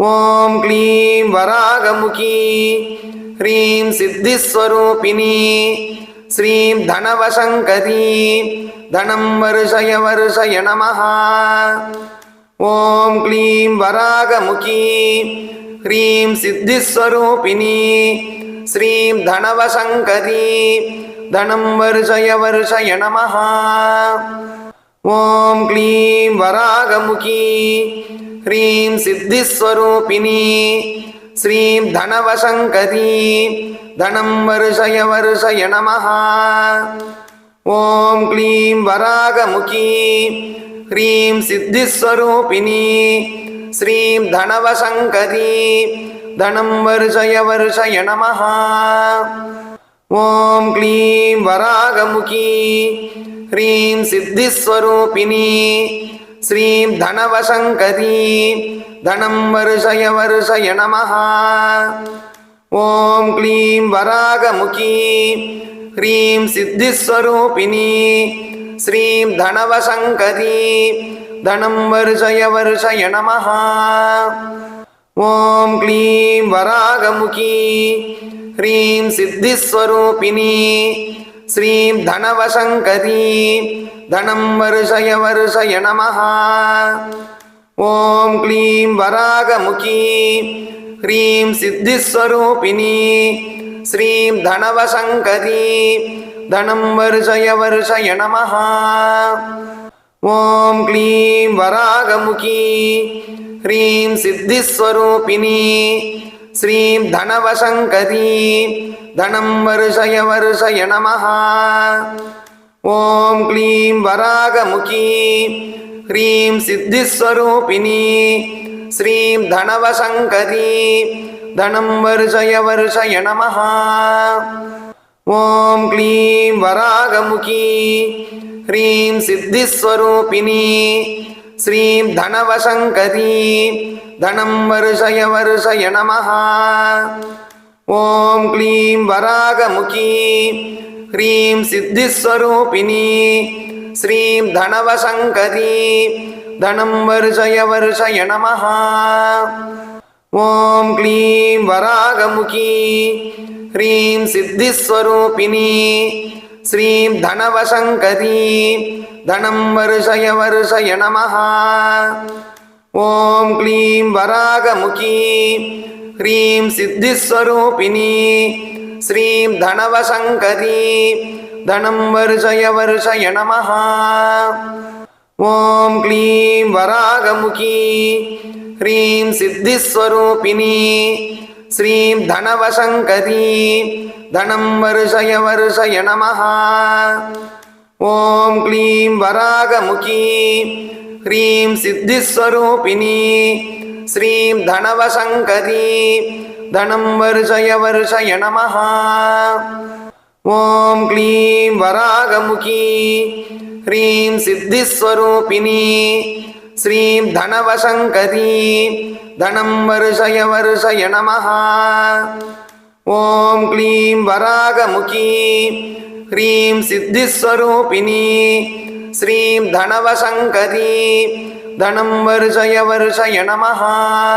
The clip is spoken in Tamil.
ஓம் க்ளீம் வராகமுகி ஹ்ரீம் சித்திஸ்வரூபிணி ஸ்ரீம் தனவசங்கரி தனம் வருஷய வருஷய நமஹா. ஓம் க்ளீம் வராகமுகி ஹ்ரீம் சித்திஸ்வரூபிணி ஸ்ரீம் தனவசங்கரி தனம் வருஷய வருஷய நமஹா. ஓம் க்ளீம் வராகமுகி ह्रीं सिद्धिस्वरूपिणी श्रीं धनवशङ्करी धनं वर्षय वर्षय नमः ॐ क्लीं वरागमुखी ह्रीं सिद्धिस्वरूपिणी श्रीं धनवशङ्करी धनं वर्षय वर्षय नमः ॐ क्लीं वरागमुखी ह्रीं सिद्धिस्वरूपिणी ஸ்ரீம் தனவசங்கரி தனம் வருஷய வருஷய நமஹா. ஓம் க்ளீம் வராகமுகி. ஹ்ரீம் சித்திஸ்வரூபிணி. ஸ்ரீம் தனவசங்கரி தனம் வருஷய வருஷய நமஹா. ஓம் க்ளீம் வராகமுகி. ஹ்ரீம் சித்திஸ்வரூபிணி. ஸ்ரீம் தனவசங்கரி தனம் வருஷய வருஷய நமஹா. ஓம் க்ளீம் வராகமுகி. ஹ்ரீம் சித்திஸ்வரூபிணி. ஸ்ரீம் தனவசங்கரி தனம் வருஷய வருஷய நமஹா. ஓம் க்ளீம் வராகமுகி. ஹ்ரீம் சித்திஸ்வரூபிணி. ஸ்ரீம் தனவசங்கரி தனம் வருஷய வருஷய நமஹா. ஓம் க்ளீம் வராகமுகி ஹ்ரீம் சித்திஸ்வரூபிணி ஸ்ரீம் தனவசங்கரி தனம் வருஷய வருஷய நம ஓம் க்ளீம் வராகமுகி ஹ்ரீம் சித்திஸ்வரூபிணி ஸ்ரீம் தனவசங்கரி தனம் வருஷய வருஷய நம ஓம் க்ளீம் வராகமுகி ह्रीं सिद्धिस्वरूपिणी श्रीं धनवशङ्करी धनं वर्षय वर्षय नमः ॐ क्लीं वरागमुखी ह्रीं सिद्धिस्वरूपिणी श्रीं धनवशङ्करी धनं वर्षय वर्षय नमः ॐ क्लीं वरागमुखी ह्रीं सिद्धिस्वरूपिणी ஸ்ரீம் தனவசங்கரி தனம் வருஷய வருஷய நமஹா. ஓம் க்ளீம் வராகமுகி ஹ்ரீம் சித்திஸ்வரூபிணி ஸ்ரீம் தனவசங்கரி தனம் வருஷய வருஷய நமஹா. ஓம் க்ளீம் வராகமுகி ஹ்ரீம் சித்திஸ்வரூபிணி ஸ்ரீம் தனவசங்கரி தனம் வருஷய வருஷய நமஹா. ஓம் க்ளீம் வராகமுகி. ஹ்ரீம் சித்திஸ்வரூபிணி ஸ்ரீம் தனவசங்கரி. தனம் வருஷய வருஷய நமஹா. ஓம் க்ளீம் வராகமுகி. ஹ்ரீம் சித்திஸ்வரூபிணி ஸ்ரீம் தனவசங்கரி. தனம் வருஷய வருஷய நமஹா.